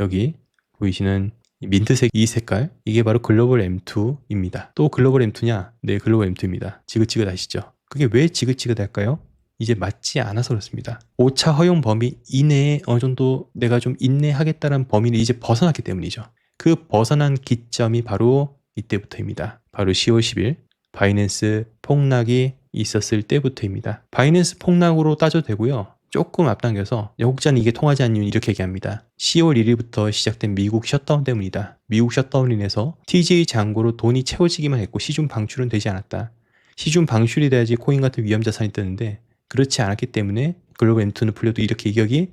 여기 보이시는 이 민트색 이 색깔 이게 바로 글로벌 M2입니다. 또 글로벌 M2냐? 네, 글로벌 M2입니다. 지긋지긋하시죠? 그게 왜 지긋지긋할까요? 이제 맞지 않아서 그렇습니다. 5차 허용 범위 이내에 어느 정도 내가 좀 인내하겠다는 범위를 이제 벗어났기 때문이죠. 그 벗어난 기점이 바로 이때부터입니다. 바로 10월 10일 바이낸스 폭락이 있었을 때부터입니다. 바이낸스 폭락으로 따져도 되고요. 조금 앞당겨서 혹자는 이게 통하지 않는 이유는 이렇게 얘기합니다. 10월 1일부터 시작된 미국 셧다운 때문이다. 미국 셧다운으로 인해서 TJ 잔고로 돈이 채워지기만 했고 시중 방출은 되지 않았다. 시중 방출이 돼야지 코인 같은 위험 자산이 뜨는데 그렇지 않았기 때문에 글로벌 M2는 풀려도 이렇게 이격이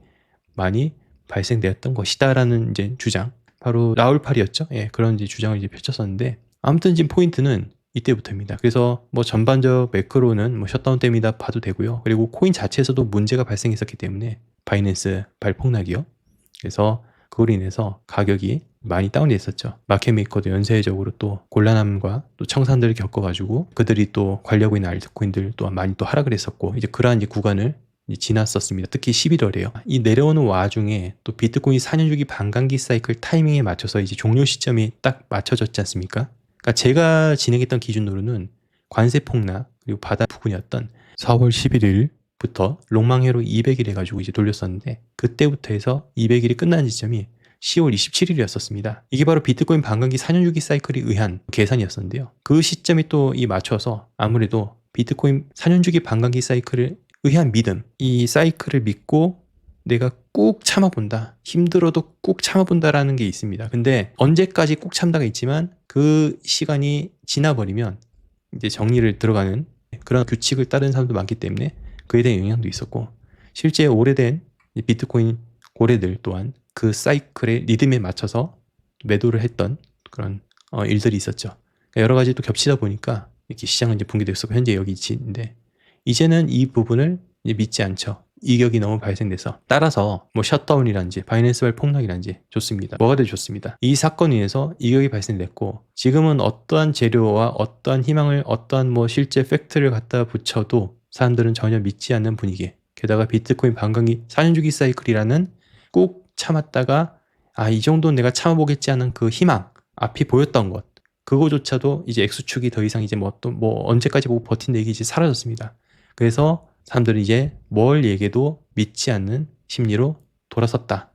많이 발생되었던 것이다라는 이제 주장. 바로 라울팔이었죠. 예, 그런 이제 주장을 이제 펼쳤었는데 아무튼 지금 포인트는 이때부터입니다. 그래서 뭐 전반적 매크로는 뭐 셧다운 때문이다 봐도 되고요. 그리고 코인 자체에서도 문제가 발생했었기 때문에 바이낸스 발폭락이요. 그래서 그로 인해서 가격이 많이 다운됐었죠. 마켓메이커도 연쇄적으로 또 곤란함과 또 청산들을 겪어가지고 그들이 또 관리하고 있는 알트코인들 또한 많이 또 하락을 했었고 이제 그러한 이제 구간을 이제 지났었습니다. 특히 11월에요. 이 내려오는 와중에 또 비트코인 4년 주기 반감기 사이클 타이밍에 맞춰서 이제 종료 시점이 딱 맞춰졌지 않습니까? 그러니까 제가 진행했던 기준으로는 관세 폭락 그리고 바다 부근이었던 4월 11일 부터 롱망회로 200일 해가지고 이제 돌렸었는데 그때부터 해서 200일이 끝난 지점이 10월 27일이었었습니다. 이게 바로 비트코인 반감기 4년 주기 사이클에 의한 계산이었었는데요. 그 시점이 또 이 맞춰서 아무래도 비트코인 4년 주기 반감기 사이클에 의한 믿음, 이 사이클을 믿고 내가 꾹 참아본다. 힘들어도 꾹 참아본다라는 게 있습니다. 근데 언제까지 꾹 참다가 있지만 그 시간이 지나버리면 이제 정리를 들어가는 그런 규칙을 따르는 사람도 많기 때문에 그에 대한 영향도 있었고 실제 오래된 이 비트코인 고래들 또한 그 사이클의 리듬에 맞춰서 매도를 했던 그런 어, 일들이 있었죠. 그러니까 여러 가지 또 겹치다 보니까 이렇게 시장은 이제 붕괴됐었고 현재 여기 있는데 이제는 이 부분을 믿지 않죠. 이격이 너무 발생돼서 따라서 뭐 셧다운이란지 바이낸스발 폭락이란지 좋습니다. 뭐가 더 좋습니다. 이 사건에 의해서 이격이 발생됐고 지금은 어떠한 재료와 어떠한 희망을 어떠한 뭐 실제 팩트를 갖다 붙여도 사람들은 전혀 믿지 않는 분위기. 게다가 비트코인 반감기 4년 주기 사이클이라는 꼭 참았다가 아 이 정도는 내가 참아보겠지 하는 그 희망 앞이 보였던 것 그거조차도 이제 X축이 더 이상 이제 뭐 또 뭐 언제까지 보고 버틴다 이게 이제 사라졌습니다. 그래서 사람들은 이제 뭘 얘기해도 믿지 않는 심리로 돌아섰다.